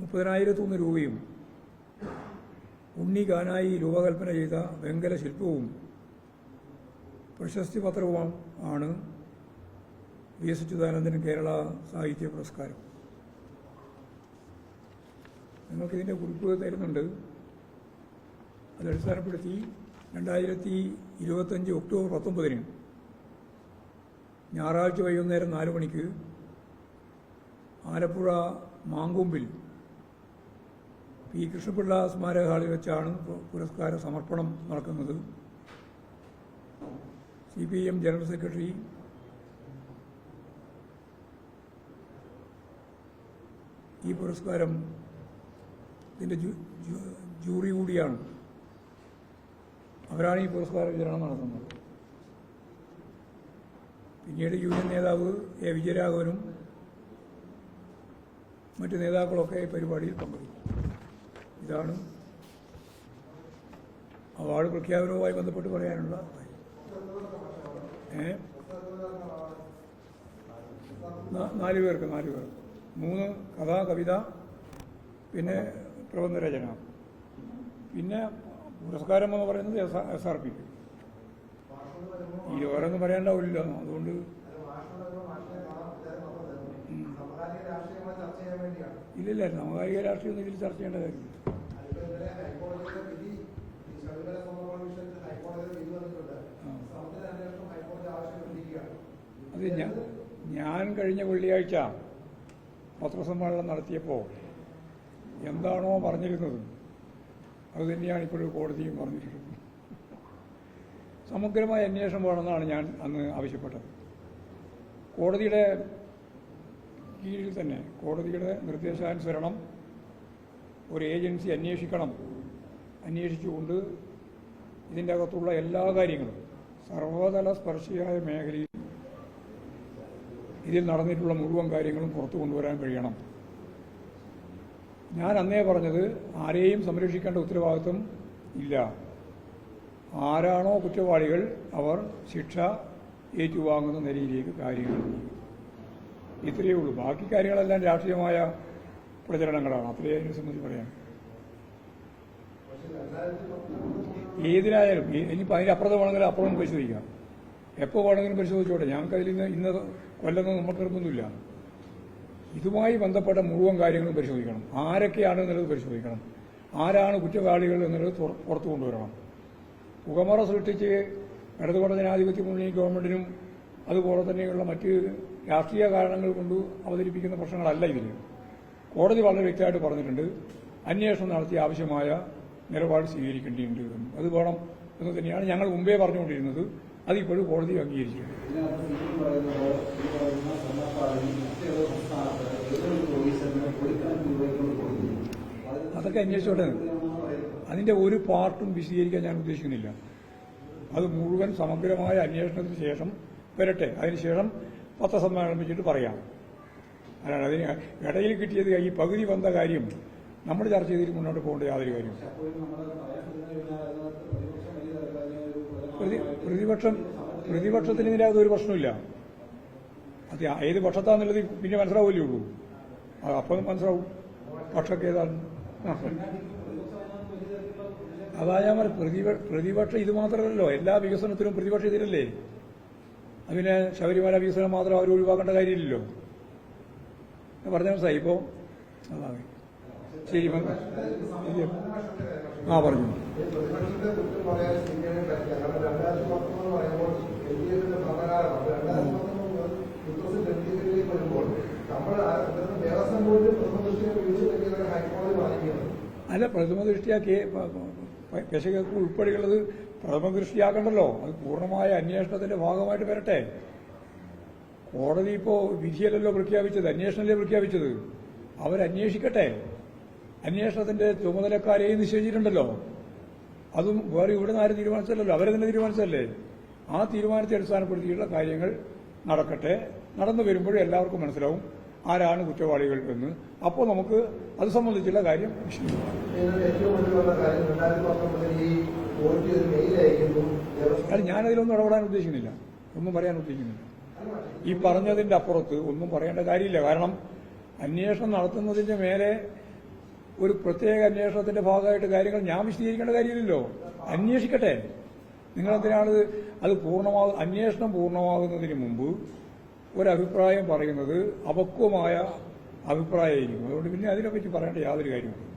മുപ്പതിനായിരത്തൊന്ന് രൂപയും ഉണ്ണി കാനായി രൂപകൽപ്പന ചെയ്ത വെങ്കല ശില്പവും പ്രശസ്തി പത്രവും ആണ് വി എസ് അച്യുതാനന്ദൻ കേരള സാഹിത്യ പുരസ്കാരം. നിങ്ങൾക്കിതിന്റെ കുറിപ്പ് തരുന്നുണ്ട്. അത് അടിസ്ഥാനപ്പെടുത്തി രണ്ടായിരത്തി ഇരുപത്തഞ്ച് ഒക്ടോബർ പത്തൊമ്പതിന് ഞായറാഴ്ച വൈകുന്നേരം നാല് മണിക്ക് ആലപ്പുഴ മാങ്കൊമ്പിൽ പി കൃഷ്ണപിള്ള സ്മാരക ഹാളിൽ വെച്ചാണ് പുരസ്കാര സമർപ്പണം നടക്കുന്നത്. C P M general secretary ഈ പുരസ്കാരം ഇതിന്റെ ജൂറി കൂടിയാണ്. അവരാണ് ഈ പുരസ്കാര വിതരണം നടത്തുന്നത്. പിന്നീട് യൂണിയൻ നേതാവ് എ വിജയരാഘവനും മറ്റ് നേതാക്കളൊക്കെ ഈ പരിപാടിയിൽ പങ്കെടുക്കും. ഇതാണ്. അവാർഡ് പ്രഖ്യാപനവുമായി ബന്ധപ്പെട്ട് പറയാനുള്ള. ഏ? നാല് പേർക്ക് നാല് പേർക്ക്. മൂന്ന് കഥ കവിത പിന്നെ പ്രബന്ധരചന. പിന്നെ പുരസ്കാരം എന്ന് പറയുന്നത് എസ് എസ് ആർ പിക്ക് ഈ ഓരോന്നും പറയേണ്ടാവില്ല അതുകൊണ്ട് ഇല്ലില്ല സമകാലിക രാഷ്ട്രീയം ഒന്നും ഇതിൽ ചർച്ച ചെയ്യേണ്ട കാര്യമില്ല. അത് ഞാൻ ഞാൻ കഴിഞ്ഞ വെള്ളിയാഴ്ച പത്രസമ്മേളനം നടത്തിയപ്പോൾ എന്താണോ പറഞ്ഞിരുന്നത് അത് തന്നെയാണ് ഇപ്പോഴും കോടതിയും പറഞ്ഞിട്ടുള്ളത് സമഗ്രമായ അന്വേഷണം വേണമെന്നാണ് ഞാൻ അന്ന് ആവശ്യപ്പെട്ടത്. കോടതിയുടെ കീഴിൽ തന്നെ കോടതിയുടെ നിർദ്ദേശാനുസരണം ഒരു ഏജൻസി അന്വേഷിക്കണം. അന്വേഷിച്ചുകൊണ്ട് ഇതിന്റെ അകത്തുള്ള എല്ലാ കാര്യങ്ങളും സർവതല സ്പർശിയായ മേഖലയിൽ ഇതിൽ നടന്നിട്ടുള്ള മുഴുവൻ കാര്യങ്ങളും പുറത്തു കൊണ്ടുവരാൻ കഴിയണം. ഞാൻ അന്നേ പറഞ്ഞത് ആരെയും സംരക്ഷിക്കേണ്ട ഉത്തരവാദിത്വം ഇല്ല. ആരാണോ കുറ്റവാളികൾ അവർ ശിക്ഷ ഏറ്റുവാങ്ങുന്ന നിലയിലേക്ക് കാര്യങ്ങൾ. ഇത്രയേ ഉള്ളൂ. ബാക്കി കാര്യങ്ങളെല്ലാം രാഷ്ട്രീയമായ പ്രചരണങ്ങളാണ്. അത്രയേ അതിനെ സംബന്ധിച്ച് പറയാൻ ഏതിനായാലും ഇനി അതിന്റെ അപ്പുറത്ത് വേണമെങ്കിൽ അപ്പുറം പരിശോധിക്കാം. എപ്പോൾ വേണമെങ്കിലും പരിശോധിച്ചോട്ടെ. ഞങ്ങൾക്ക് അതിൽ നിന്ന് ഇന്ന് കൊല്ലം നമുക്ക് നിർബന്ധമില്ല. ഇതുമായി ബന്ധപ്പെട്ട മുഴുവൻ കാര്യങ്ങളും പരിശോധിക്കണം. ആരൊക്കെയാണ് എന്നുള്ളത് പരിശോധിക്കണം. ആരാണ് കുറ്റവാളികൾ എന്നുള്ളത് പുറത്തു കൊണ്ടുവരണം. പുകമറ സൃഷ്ടിച്ച് ഇടതുപക്ഷ ജനാധിപത്യ മുന്നണി ഗവൺമെന്റിനും അതുപോലെ തന്നെയുള്ള മറ്റ് രാഷ്ട്രീയ കാരണങ്ങൾ കൊണ്ട് അവതരിപ്പിക്കുന്ന പ്രശ്നങ്ങളല്ല ഇതിൽ കോടതി വളരെ വ്യക്തമായിട്ട് പറഞ്ഞിട്ടുണ്ട് അന്വേഷണം നടത്തി ആവശ്യമായ നിലപാട് സ്വീകരിക്കേണ്ടിയിട്ടുണ്ട് എന്ന്. അത് വേണം എന്ന് തന്നെയാണ് ഞങ്ങൾ മുമ്പേ പറഞ്ഞുകൊണ്ടിരുന്നത്. അതിപ്പോഴും കോടതി അംഗീകരിച്ചിട്ടുണ്ട്. അതൊക്കെ അന്വേഷിച്ചോട്ടെ. അതിന്റെ ഒരു പാർട്ടും വിശദീകരിക്കാൻ ഞാൻ ഉദ്ദേശിക്കുന്നില്ല. അത് മുഴുവൻ സമഗ്രമായ അന്വേഷണത്തിന് ശേഷം വരട്ടെ. അതിനുശേഷം പത്രസമ്മേളനം വെച്ചിട്ട് പറയാം. അല്ലാതെ അതിന് ഇടയിൽ കിട്ടിയത് ഈ പകുതി വന്ന കാര്യം നമ്മൾ ചർച്ച ചെയ്തിട്ട് മുന്നോട്ട് പോകേണ്ട യാതൊരു കാര്യം അപ്പോഴും നമ്മൾ പറയാൻ കഴിഞ്ഞാൽ അതിനകത്ത് പ്രതിപക്ഷം പ്രതിപക്ഷത്തിന് ഇതിനകത്ത് ഒരു പ്രശ്നമില്ല അത് ഏത് പക്ഷത്താന്നുള്ളത് പിന്നെ മനസ്സിലാവില്ലേ ഉള്ളൂ. അത് മനസ്സിലാവും. പക്ഷമൊക്കെ ഏതാണ്. അതാ ഞാൻ പ്രതിപ പ്രതിപക്ഷം ഇത് മാത്രമല്ലല്ലോ. എല്ലാ വികസനത്തിനും പ്രതിപക്ഷം ഇതിലല്ലേ അതിന് ശബരിമല വികസനം മാത്രം അവർ ഒഴിവാക്കേണ്ട കാര്യമില്ലല്ലോ. പറഞ്ഞ മനസ്സിലായി? ഇപ്പോൾ ശരി ആ പറഞ്ഞു. അല്ല പ്രഥമ ദൃഷ്ടിയാ കേ കശകർക്ക് ഉൾപ്പെടെയുള്ളത് പ്രഥമ ദൃഷ്ടിയാക്കണ്ടല്ലോ. അത് പൂർണമായ അന്വേഷണത്തിന്റെ ഭാഗമായിട്ട് വരട്ടെ. കോടതി ഇപ്പോ വിധിയല്ലല്ലോ പ്രഖ്യാപിച്ചത് അന്വേഷണമല്ലേ പ്രഖ്യാപിച്ചത്? അവരന്വേഷിക്കട്ടെ. അന്വേഷണത്തിന്റെ ചുമതലക്കാരെയും നിശ്ചയിച്ചിട്ടുണ്ടല്ലോ. അതും വേറെ ഇവിടെ നിന്ന് ആരും തീരുമാനിച്ചല്ലോ അവരെ തന്നെ തീരുമാനിച്ചല്ലേ ആ തീരുമാനത്തെ അടിസ്ഥാനപ്പെടുത്തിയുള്ള കാര്യങ്ങൾ നടക്കട്ടെ. നടന്നു വരുമ്പോഴും എല്ലാവർക്കും മനസ്സിലാവും ആരാണ് കുറ്റവാളികൾ എന്ന്. അപ്പോൾ നമുക്ക് അത് സംബന്ധിച്ചുള്ള കാര്യം ഞാനതിലൊന്നും ഇടപെടാൻ ഉദ്ദേശിക്കുന്നില്ല. ഒന്നും പറയാൻ ഉദ്ദേശിക്കുന്നില്ല. ഈ പറഞ്ഞതിന്റെ അപ്പുറത്ത് ഒന്നും പറയേണ്ട കാര്യമില്ല. കാരണം അന്വേഷണം നടത്തുന്നതിന്റെ മേലെ ഒരു പ്രത്യേക അന്വേഷണത്തിന്റെ ഭാഗമായിട്ട് കാര്യങ്ങൾ ഞാൻ വിശദീകരിക്കേണ്ട കാര്യമില്ലല്ലോ. അന്വേഷിക്കട്ടെ. നിങ്ങളെന്തിനാണ് അത് പൂർണമാകും അന്വേഷണം പൂർണമാകുന്നതിന് മുമ്പ് ഒരഭിപ്രായം പറയുന്നത് അപക്വമായ അഭിപ്രായമായിരിക്കും. അതുകൊണ്ട് പിന്നെ അതിനെപ്പറ്റി പറയേണ്ട യാതൊരു കാര്യമില്ല